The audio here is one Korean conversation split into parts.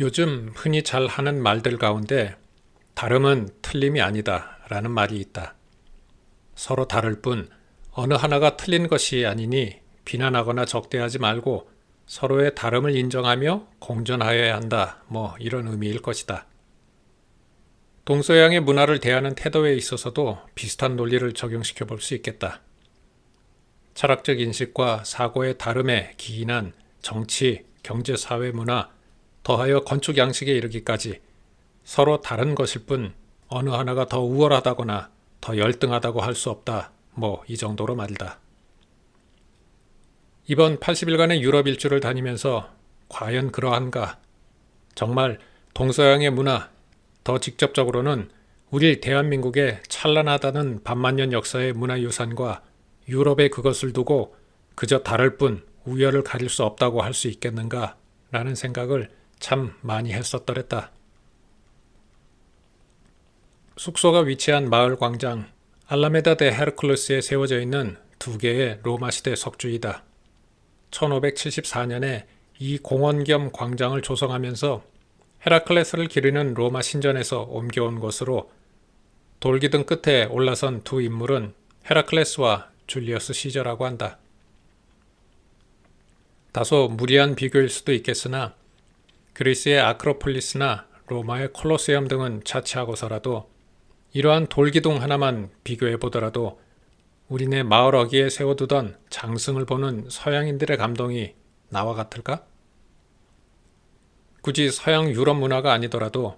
요즘 흔히 잘 하는 말들 가운데 다름은 틀림이 아니다 라는 말이 있다. 서로 다를 뿐 어느 하나가 틀린 것이 아니니 비난하거나 적대하지 말고 서로의 다름을 인정하며 공존하여야 한다. 뭐 이런 의미일 것이다. 동서양의 문화를 대하는 태도에 있어서도 비슷한 논리를 적용시켜 볼 수 있겠다. 철학적 인식과 사고의 다름에 기인한 정치, 경제, 사회, 문화, 더하여 건축 양식에 이르기까지 서로 다른 것일 뿐 어느 하나가 더 우월하다거나 더 열등하다고 할 수 없다. 뭐 이 정도로 말이다. 이번 80일간의 유럽 일주를 다니면서 과연 그러한가? 정말 동서양의 문화, 더 직접적으로는 우리 대한민국의 찬란하다는 반만년 역사의 문화유산과 유럽의 그것을 두고 그저 다를 뿐 우열을 가릴 수 없다고 할 수 있겠는가? 라는 생각을 참 많이 했었더랬다. 숙소가 위치한 마을 광장 알라메다 데 헤르클루스에 세워져 있는 두 개의 로마 시대 석주이다. 1574년에 이 공원 겸 광장을 조성하면서 헤라클레스를 기르는 로마 신전에서 옮겨온 것으로 돌기둥 끝에 올라선 두 인물은 헤라클레스와 줄리어스 시저라고 한다. 다소 무리한 비교일 수도 있겠으나 그리스의 아크로폴리스나 로마의 콜로세움 등은 차치하고서라도 이러한 돌기둥 하나만 비교해 보더라도 우리네 마을 어귀에 세워두던 장승을 보는 서양인들의 감동이 나와 같을까? 굳이 서양 유럽 문화가 아니더라도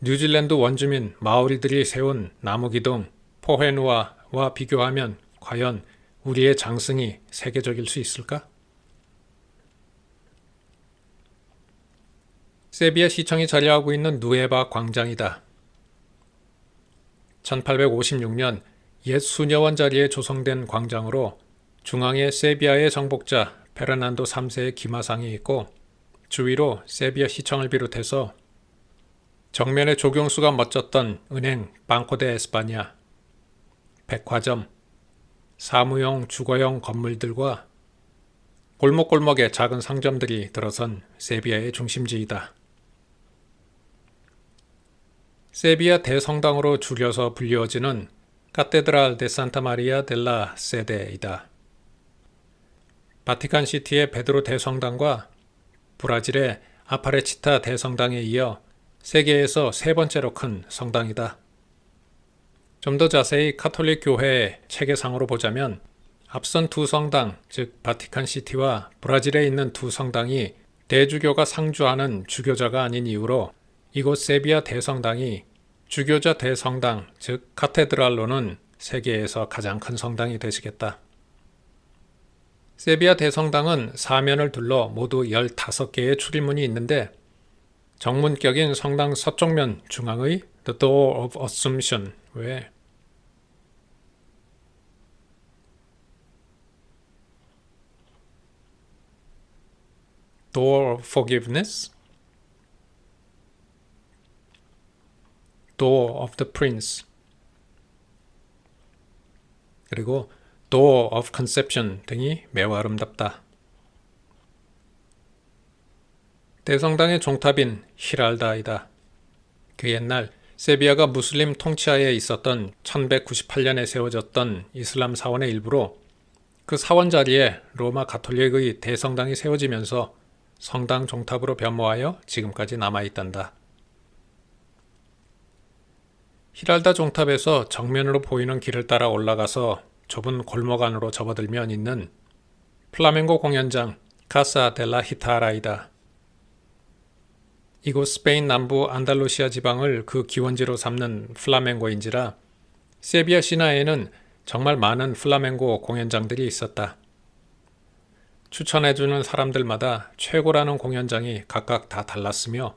뉴질랜드 원주민 마오리들이 세운 나무기둥 포헤누아와 비교하면 과연 우리의 장승이 세계적일 수 있을까? 세비야 시청이 자리하고 있는 누에바 광장이다. 1856년 옛 수녀원 자리에 조성된 광장으로 중앙에 세비야의 정복자 페르난도 3세의 기마상이 있고 주위로 세비야 시청을 비롯해서 정면에 조경수가 멋졌던 은행 방코데 에스파냐, 백화점, 사무용 주거용 건물들과 골목골목의 작은 상점들이 들어선 세비야의 중심지이다. 세비야 대성당으로 줄여서 불리워지는 카테드랄 데 산타 마리아 델라 세데이다. 바티칸 시티의 베드로 대성당과 브라질의 아파레치타 대성당에 이어 세계에서 세 번째로 큰 성당이다. 좀 더 자세히 카톨릭 교회의 체계상으로 보자면 앞선 두 성당, 즉 바티칸 시티와 브라질에 있는 두 성당이 대주교가 상주하는 주교자가 아닌 이유로 이곳 세비야 대성당이 주교자 대성당, 즉 카테드랄로는 세계에서 가장 큰 성당이 되시겠다. 세비야 대성당은 사면을 둘러 모두 15개의 출입문이 있는데 정문격인 성당 서쪽면 중앙의 The Door of Assumption 외 Door of Forgiveness, Door of the Prince, 그리고 Door of Conception 등이 매우 아름답다. 대성당의 종탑인 히랄다이다. 그 옛날 세비야가 무슬림 통치하에 있었던 1198년에 세워졌던 이슬람 사원의 일부로 그 사원 자리에 로마 가톨릭의 대성당이 세워지면서 성당 종탑으로 변모하여 지금까지 남아있단다. 히랄다 종탑에서 정면으로 보이는 길을 따라 올라가서 좁은 골목 안으로 접어들면 있는 플라멩고 공연장 카사 델라 히타라이다. 이곳 스페인 남부 안달루시아 지방을 그 기원지로 삼는 플라멩고인지라 세비야 시나에는 정말 많은 플라멩고 공연장들이 있었다. 추천해주는 사람들마다 최고라는 공연장이 각각 다 달랐으며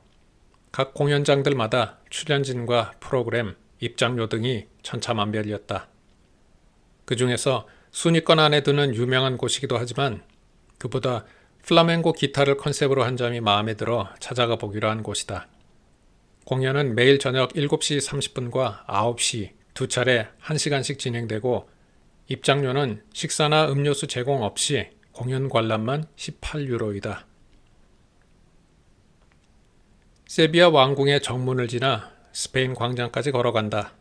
각 공연장들마다 출연진과 프로그램, 입장료 등이 천차만별이었다. 그 중에서 순위권 안에 드는 유명한 곳이기도 하지만 그보다 플라멩고 기타를 컨셉으로 한 점이 마음에 들어 찾아가 보기로 한 곳이다. 공연은 매일 저녁 7시 30분과 9시 두 차례 1시간씩 진행되고 입장료는 식사나 음료수 제공 없이 공연 관람만 18유로이다. 세비야 왕궁의 정문을 지나 스페인 광장까지 걸어간다.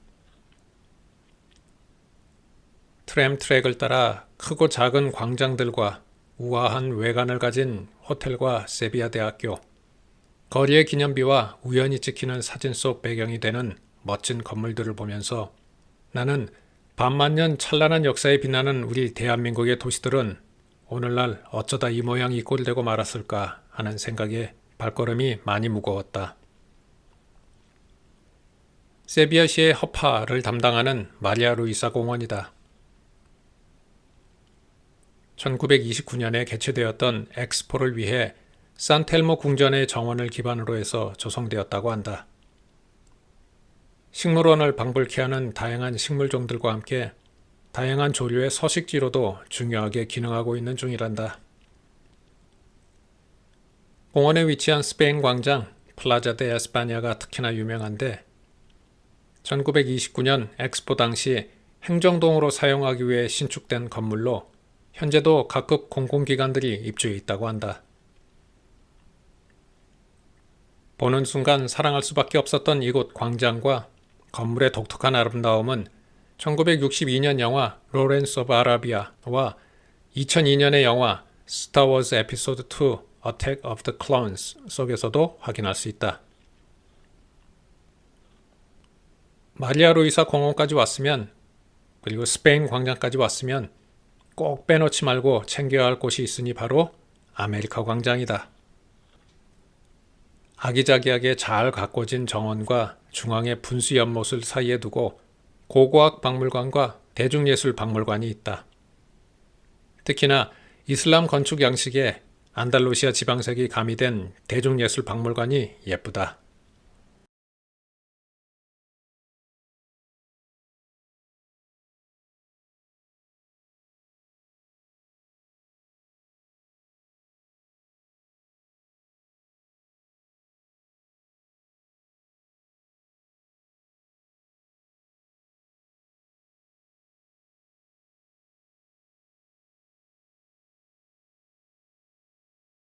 트램 트랙을 따라 크고 작은 광장들과 우아한 외관을 가진 호텔과 세비야 대학교, 거리의 기념비와 우연히 찍히는 사진 속 배경이 되는 멋진 건물들을 보면서 나는 반만년 찬란한 역사에 빛나는 우리 대한민국의 도시들은 오늘날 어쩌다 이 모양 이 꼴이 되고 말았을까 하는 생각에 발걸음이 많이 무거웠다. 세비야시의 허파를 담당하는 마리아 루이사 공원이다. 1929년에 개최되었던 엑스포를 위해 산텔모 궁전의 정원을 기반으로 해서 조성되었다고 한다. 식물원을 방불케 하는 다양한 식물종들과 함께 다양한 조류의 서식지로도 중요하게 기능하고 있는 중이란다. 공원에 위치한 스페인 광장 플라자 데 에스파냐가 특히나 유명한데 1929년 엑스포 당시 행정동으로 사용하기 위해 신축된 건물로 현재도 각급 공공기관들이 입주해 있다고 한다. 보는 순간 사랑할 수밖에 없었던 이곳 광장과 건물의 독특한 아름다움은 1962년 영화 로렌스 오브 아라비아와 2002년의 영화 스타워즈 에피소드 2 Attack of the Clones 속에서도 확인할 수 있다. 마리아 루이사 공원까지 왔으면 그리고 스페인 광장까지 왔으면 꼭 빼놓지 말고 챙겨야 할 곳이 있으니 바로 아메리카 광장이다. 아기자기하게 잘 가꿔진 정원과 중앙의 분수 연못을 사이에 두고 고고학 박물관과 대중예술 박물관이 있다. 특히나 이슬람 건축 양식에 안달루시아 지방색이 가미된 대중예술 박물관이 예쁘다.